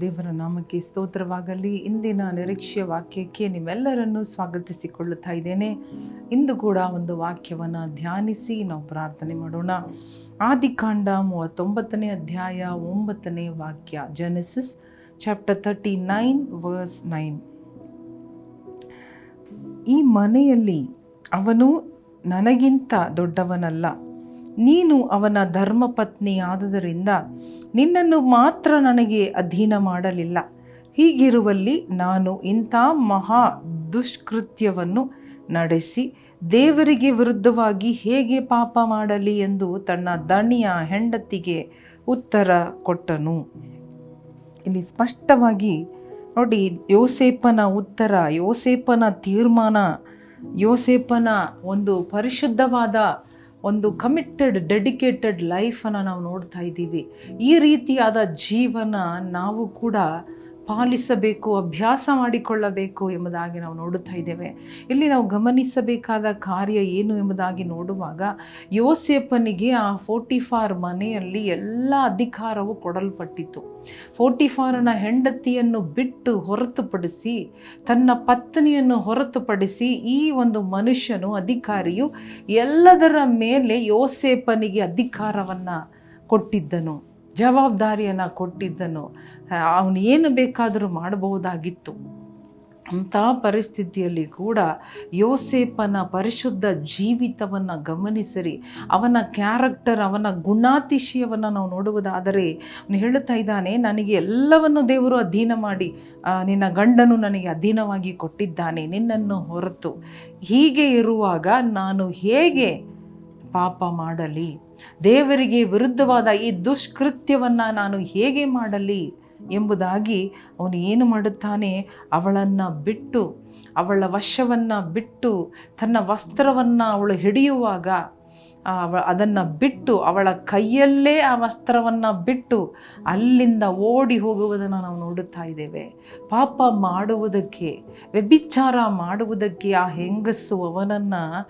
ದೇವರ ನಾಮಕ್ಕೆ ಸ್ತೋತ್ರವಾಗಲಿ. ಇಂದಿನ ನಿರೀಕ್ಷೆಯ ವಾಕ್ಯಕ್ಕೆ ನಿಮ್ಮೆಲ್ಲರನ್ನು ಸ್ವಾಗತಿಸಿಕೊಳ್ಳುತ್ತಾ ಇದ್ದೇನೆ. ಇಂದು ಕೂಡ ಒಂದು ವಾಕ್ಯವನ್ನು ಧ್ಯಾನಿಸಿ ನಾವು ಪ್ರಾರ್ಥನೆ ಮಾಡೋಣ. ಆದಿಕಾಂಡ ಮೂವತ್ತೊಂಬತ್ತನೇ ಅಧ್ಯಾಯ ಒಂಬತ್ತನೇ ವಾಕ್ಯ Genesis chapter thirty nine verse nine ಈ ಮನೆಯಲ್ಲಿ ಅವನು ನನಗಿಂತ ದೊಡ್ಡವನಲ್ಲ. ನೀನು ಅವನ ಧರ್ಮಪತ್ನಿ ಆದುದರಿಂದ ನಿನ್ನನ್ನು ಮಾತ್ರ ನನಗೆ ಅಧೀನ ಮಾಡಲಿಲ್ಲ. ಹೀಗಿರುವಲ್ಲಿ ನಾನು ಇಂಥ ಮಹಾ ದುಷ್ಕೃತ್ಯವನ್ನು ನಡೆಸಿ ದೇವರಿಗೆ ವಿರುದ್ಧವಾಗಿ ಹೇಗೆ ಪಾಪ ಮಾಡಲಿ ಎಂದು ತನ್ನ ದಣಿಯ ಹೆಂಡತಿಗೆ ಉತ್ತರ ಕೊಟ್ಟನು. ಇಲ್ಲಿ ಸ್ಪಷ್ಟವಾಗಿ ನೋಡಿ ಯೋಸೇಪನ ಉತ್ತರ ಯೋಸೇಪನ ತೀರ್ಮಾನ ಯೋಸೇಪನ ಒಂದು ಪರಿಶುದ್ಧವಾದ ಒಂದು ಕಮಿಟೆಡ್ ಡೆಡಿಕೇಟೆಡ್ ಲೈಫನ್ನು ನಾವು ನೋಡ್ತಾ ಇದ್ದೀವಿ. ಈ ರೀತಿಯಾದ ಜೀವನ ನಾವು ಕೂಡ ಪಾಲಿಸಬೇಕು, ಅಭ್ಯಾಸ ಮಾಡಿಕೊಳ್ಳಬೇಕು ಎಂಬುದಾಗಿ ನಾವು ನೋಡುತ್ತಾ ಇದ್ದೇವೆ. ಇಲ್ಲಿ ನಾವು ಗಮನಿಸಬೇಕಾದ ಕಾರ್ಯ ಏನು ಎಂಬುದಾಗಿ ನೋಡುವಾಗ ಯೋಸೇಪನಿಗೆ ಆ ಫೋರ್ಟಿಫಾರ್ ಮನೆಯಲ್ಲಿ ಎಲ್ಲ ಅಧಿಕಾರವು ಕೊಡಲ್ಪಟ್ಟಿತ್ತು. ಫೋರ್ಟಿಫಾರನ ಹೆಂಡತಿಯನ್ನು ಬಿಟ್ಟು ಹೊರತುಪಡಿಸಿ, ತನ್ನ ಪತ್ನಿಯನ್ನು ಹೊರತುಪಡಿಸಿ ಈ ಒಂದು ಮನುಷ್ಯನು, ಅಧಿಕಾರಿಯು ಎಲ್ಲದರ ಮೇಲೆ ಯೋಸೇಪನಿಗೆ ಅಧಿಕಾರವನ್ನು ಕೊಟ್ಟಿದ್ದನು. ಜವಾಬ್ದಾರಿಯನ್ನು ಕೊಟ್ಟಿದ್ದನು. ಅವನು ಏನು ಬೇಕಾದರೂ ಮಾಡಬಹುದಾಗಿತ್ತು. ಅಂಥ ಪರಿಸ್ಥಿತಿಯಲ್ಲಿ ಕೂಡ ಯೋಸೇಪನ ಪರಿಶುದ್ಧ ಜೀವಿತವನ್ನು ಗಮನಿಸಿರಿ. ಅವನ ಕ್ಯಾರೆಕ್ಟರ್ ಅವನ ಗುಣಾತಿಶಯವನ್ನು ನಾವು ನೋಡುವುದಾದರೆ ಅವನು ಹೇಳುತ್ತಾ ಇದ್ದಾನೆ, ನನಗೆ ಎಲ್ಲವನ್ನು ದೇವರು ಅಧೀನ ಮಾಡಿ ನಿನ್ನ ಗಂಡನು ನನಗೆ ಅಧೀನವಾಗಿ ಕೊಟ್ಟಿದ್ದಾನೆ, ನಿನ್ನನ್ನು ಹೊರತು ಹೀಗೆ ಇರುವಾಗ ನಾನು ಹೇಗೆ ಪಾಪ ಮಾಡಲಿ? ದೇವರಿಗೆ ವಿರುದ್ಧವಾದ ಈ ದುಷ್ಕೃತ್ಯವನ್ನು ನಾನು ಹೇಗೆ ಮಾಡಲಿ ಎಂಬುದಾಗಿ ಅವನು ಏನು ಮಾಡುತ್ತಾನೆ? ಅವಳನ್ನು ಬಿಟ್ಟು, ಅವಳ ವಶವನ್ನು ಬಿಟ್ಟು, ತನ್ನ ವಸ್ತ್ರವನ್ನು ಅವಳು ಹಿಡಿಯುವಾಗ ಅದನ್ನು ಬಿಟ್ಟು ಅವಳ ಕೈಯಲ್ಲೇ ಆ ವಸ್ತ್ರವನ್ನು ಬಿಟ್ಟು ಅಲ್ಲಿಂದ ಓಡಿ ಹೋಗುವುದನ್ನು ನಾವು ನೋಡುತ್ತಾ ಇದ್ದೇವೆ. ಪಾಪ ಮಾಡುವುದಕ್ಕೆ, ವ್ಯಭಿಚಾರ ಮಾಡುವುದಕ್ಕೆ ಆ ಹೆಂಗಸು ಅವನನ್ನು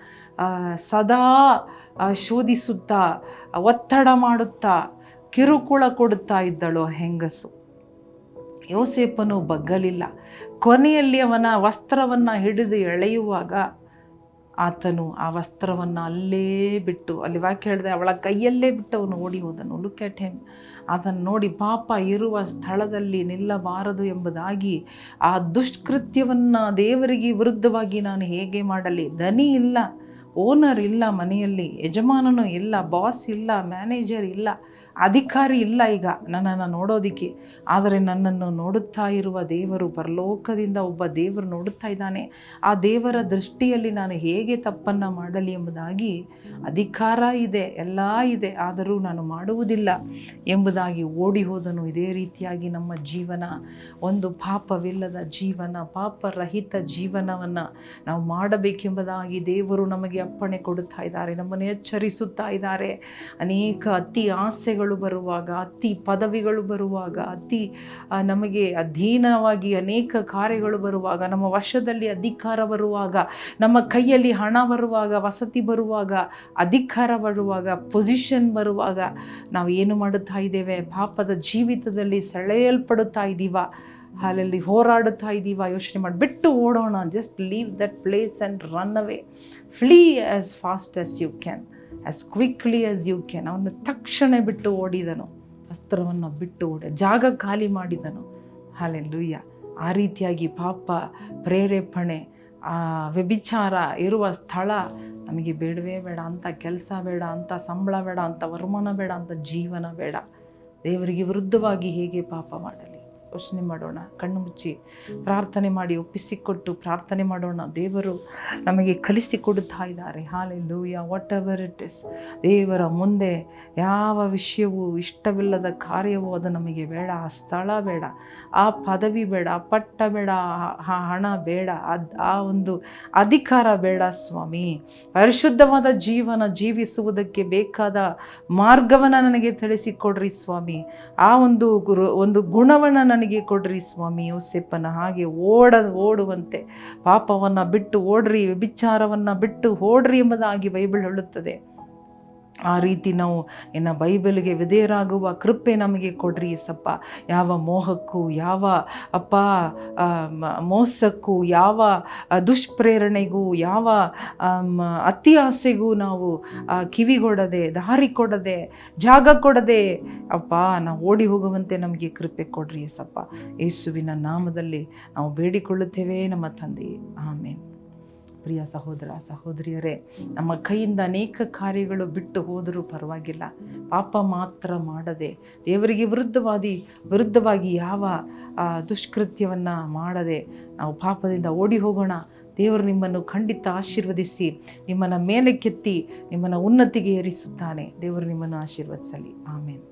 ಸದಾ ಶೋಧಿಸುತ್ತಾ, ಒತ್ತಡ ಮಾಡುತ್ತಾ ಕಿರುಕುಳ ಕೊಡುತ್ತಾ ಇದ್ದಳು ಆ ಹೆಂಗಸು. ಯೋಸೇಪನು ಬಗ್ಗಲಿಲ್ಲ. ಕೊನೆಯಲ್ಲಿ ಅವನ ವಸ್ತ್ರವನ್ನು ಹಿಡಿದು ಎಳೆಯುವಾಗ ಆತನು ಆ ವಸ್ತ್ರವನ್ನು ಅಲ್ಲೇ ಬಿಟ್ಟು, ಅಲ್ಲಿ ವಾಕ್ಯ ಹೇಳಿದೆ, ಅವಳ ಕೈಯಲ್ಲೇ ಬಿಟ್ಟು ಅವನು ಓಡಿ ಹೋದನು. ಲುಕ್ ಎಟ್ ಹೆಮ್ ಅದನ್ನು ನೋಡಿ, ಪಾಪ ಇರುವ ಸ್ಥಳದಲ್ಲಿ ನಿಲ್ಲಬಾರದು ಎಂಬುದಾಗಿ ಆ ದುಷ್ಕೃತ್ಯವನ್ನು ದೇವರಿಗೆ ವಿರುದ್ಧವಾಗಿ ನಾನು ಹೇಗೆ ಮಾಡಲಿ? ದನಿ ಇಲ್ಲ ಓನರ್ ಇಲ್ಲ, ಮನೆಯಲ್ಲಿ ಯಜಮಾನನು ಇಲ್ಲ ಬಾಸ್ ಇಲ್ಲ ಮ್ಯಾನೇಜರ್ ಇಲ್ಲ. ಅಧಿಕಾರಿ ಇಲ್ಲ ಈಗ ನನ್ನನ್ನು ನೋಡೋದಕ್ಕೆ. ಆದರೆ ನನ್ನನ್ನು ನೋಡುತ್ತಾ ಇರುವ ದೇವರು ಪರಲೋಕದಿಂದ ಒಬ್ಬ ದೇವರು ನೋಡುತ್ತಾ ಇದ್ದಾನೆ. ಆ ದೇವರ ದೃಷ್ಟಿಯಲ್ಲಿ ನಾನು ಹೇಗೆ ತಪ್ಪನ್ನು ಮಾಡಲಿ ಎಂಬುದಾಗಿ ಅಧಿಕಾರ ಇದೆ, ಎಲ್ಲ ಇದೆ. ಆದರೂ ನಾನು ಮಾಡುವುದಿಲ್ಲ ಎಂಬುದಾಗಿ ಓಡಿ ಹೋದನು. ಇದೇ ರೀತಿಯಾಗಿ ನಮ್ಮ ಜೀವನ, ಒಂದು ಪಾಪವಿಲ್ಲದ ಜೀವನ, ಪಾಪರಹಿತ ಜೀವನವನ್ನು ನಾವು ಮಾಡಬೇಕೆಂಬುದಾಗಿ ದೇವರು ನಮಗೆ ಅಪ್ಪಣೆ ಕೊಡುತ್ತಾ ಇದ್ದಾರೆ, ನಮ್ಮನ್ನು ಎಚ್ಚರಿಸುತ್ತಾ ಇದ್ದಾರೆ. ಅನೇಕ ಅತಿ ಆಸೆಗಳು ಬರುವಾಗ, ಅತಿ ಪದವಿಗಳು ಬರುವಾಗ, ಅತಿ ನಮಗೆ ಅಧೀನವಾಗಿ ಅನೇಕ ಕಾರ್ಯಗಳು ಬರುವಾಗ, ನಮ್ಮ ವಶದಲ್ಲಿ ಅಧಿಕಾರ ಬರುವಾಗ, ನಮ್ಮ ಕೈಯಲ್ಲಿ ಹಣ ಬರುವಾಗ, ವಸತಿ ಬರುವಾಗ, ಅಧಿಕಾರ ಬರುವಾಗ ಪೊಸಿಷನ್ ಬರುವಾಗ ನಾವು ಏನು ಮಾಡುತ್ತಾ ಇದ್ದೇವೆ? ಪಾಪದ ಜೀವಿತದಲ್ಲಿ ಸೆಳೆಯಲ್ಪಡುತ್ತಾ ಇದ್ದೀವ? ಅಲ್ಲಲ್ಲಿ ಹೋರಾಡುತ್ತಾ ಇದ್ದೀವ? ಯೋಚನೆ ಮಾಡಿ, ಬಿಟ್ಟು ಓಡೋಣ just leave that place and run away flee as fast as you can as quickly as you can ಅವನು ತಕ್ಷಣ ಬಿಟ್ಟು ಓಡಿದನು. ಅಸ್ತ್ರವನ್ನು ಬಿಟ್ಟು ಓಡ, ಜಾಗ ಖಾಲಿ ಮಾಡಿದನು. ಹಾಲೆಲ್ಲೂಯ್ಯ ಆ ರೀತಿಯಾಗಿ ಪಾಪ ಪ್ರೇರೇಪಣೆ, ಆ ವ್ಯಭಿಚಾರ ಇರುವ ಸ್ಥಳ ನಮಗೆ ಬೇಡವೇ ಬೇಡ ಅಂತ, ಕೆಲಸ ಬೇಡ ಅಂತ, ಸಂಬಳ ಬೇಡ ಅಂತ, ವರಮಾನ ಬೇಡ ಅಂತ, ಜೀವನ ಬೇಡ. ದೇವರಿಗೆ ವಿರುದ್ಧವಾಗಿ ಹೇಗೆ ಪಾಪ ಮಾಡಲಿ? ಯೋಚನೆ ಮಾಡೋಣ, ಕಣ್ಣು ಮುಚ್ಚಿ ಪ್ರಾರ್ಥನೆ ಮಾಡಿ ಒಪ್ಪಿಸಿಕೊಟ್ಟು ಪ್ರಾರ್ಥನೆ ಮಾಡೋಣ. ದೇವರು ನಮಗೆ ಕಲಿಸಿಕೊಡುತ್ತಾ ಇದ್ದಾರೆ. Hallelujah whatever it is ದೇವರ ಮುಂದೆ ಯಾವ ವಿಷಯವೂ ಇಷ್ಟವಿಲ್ಲದ ಕಾರ್ಯವೂ ಅದು ನಮಗೆ ಬೇಡ. ಆ ಸ್ಥಳ ಬೇಡ, ಆ ಪದವಿ ಬೇಡ ಪಟ್ಟ ಬೇಡ, ಆ ಹಣ ಬೇಡ ಅದು ಆ ಒಂದು ಅಧಿಕಾರ ಬೇಡ ಸ್ವಾಮಿ. ಪರಿಶುದ್ಧವಾದ ಜೀವನ ಜೀವಿಸುವುದಕ್ಕೆ ಬೇಕಾದ ಮಾರ್ಗವನ್ನು ನನಗೆ ತಿಳಿಸಿಕೊಡ್ರಿ ಸ್ವಾಮಿ. ಆ ಒಂದು ಗುರು, ಒಂದು ಗುಣವನ್ನು ನನಗೆ ಕೊಡ್ರಿ ಸ್ವಾಮಿ ಯೋಸೆಪ್ಪನ ಹಾಗೆ ಓಡ, ಓಡುವಂತೆ. ಪಾಪವನ್ನು ಬಿಟ್ಟು ಓಡ್ರಿ, ವಿಚಾರವನ್ನು ಬಿಟ್ಟು ಓಡ್ರಿ ಎಂಬುದಾಗಿ ಬೈಬಲ್ ಹೇಳುತ್ತದೆ. ಆ ರೀತಿ ನಾವು ಇನ್ನು ಬೈಬಲ್ಗೆ ವಿಧೇಯರಾಗುವ ಕೃಪೆ ನಮಗೆ ಕೊಡ್ರಿ ಸಪ್ಪ ಯಾವ ಮೋಹಕ್ಕೂ, ಯಾವ, ಅಪ್ಪ ಮೋಸಕ್ಕೂ, ಯಾವ ದುಷ್ಪ್ರೇರಣೆಗೂ, ಯಾವ ಅತಿಯಾಸೆಗೂ ನಾವು ಕಿವಿಗೊಡದೆ, ದಾರಿ ಕೊಡದೆ, ಜಾಗ ಕೊಡದೆ, ಅಪ್ಪ, ನಾವು ಓಡಿ ಹೋಗುವಂತೆ ನಮಗೆ ಕೃಪೆ ಕೊಡ್ರಿ ಸಪ್ಪ ಯೇಸುವಿನ ನಾಮದಲ್ಲಿ ನಾವು ಬೇಡಿಕೊಳ್ಳುತ್ತೇವೆ, ನಮ್ಮ ತಂದೆ ಆಮೇನ್. ಪ್ರಿಯ ಸಹೋದರ, ಸಹೋದರಿಯರೇ, ನಮ್ಮ ಕೈಯಿಂದ ಅನೇಕ ಕಾರ್ಯಗಳು ಬಿಟ್ಟು ಹೋದರೂ ಪರವಾಗಿಲ್ಲ. ಪಾಪ ಮಾತ್ರ ಮಾಡದೆ, ದೇವರಿಗೆ ವಿರುದ್ಧವಾದಿ ವಿರುದ್ಧವಾಗಿ ಯಾವ ದುಷ್ಕೃತ್ಯವನ್ನು ಮಾಡದೆ ನಾವು ಪಾಪದಿಂದ ಓಡಿ ಹೋಗೋಣ. ದೇವರು ನಿಮ್ಮನ್ನು ಖಂಡಿತ ಆಶೀರ್ವದಿಸಿ, ನಿಮ್ಮನ್ನು ಮೇಲಕ್ಕೆತ್ತಿ, ನಿಮ್ಮನ್ನು ಉನ್ನತಿಗೆ ಏರಿಸುತ್ತಾನೆ. ದೇವರು ನಿಮ್ಮನ್ನು ಆಶೀರ್ವದಿಸಲಿ. ಆಮೇಲೆ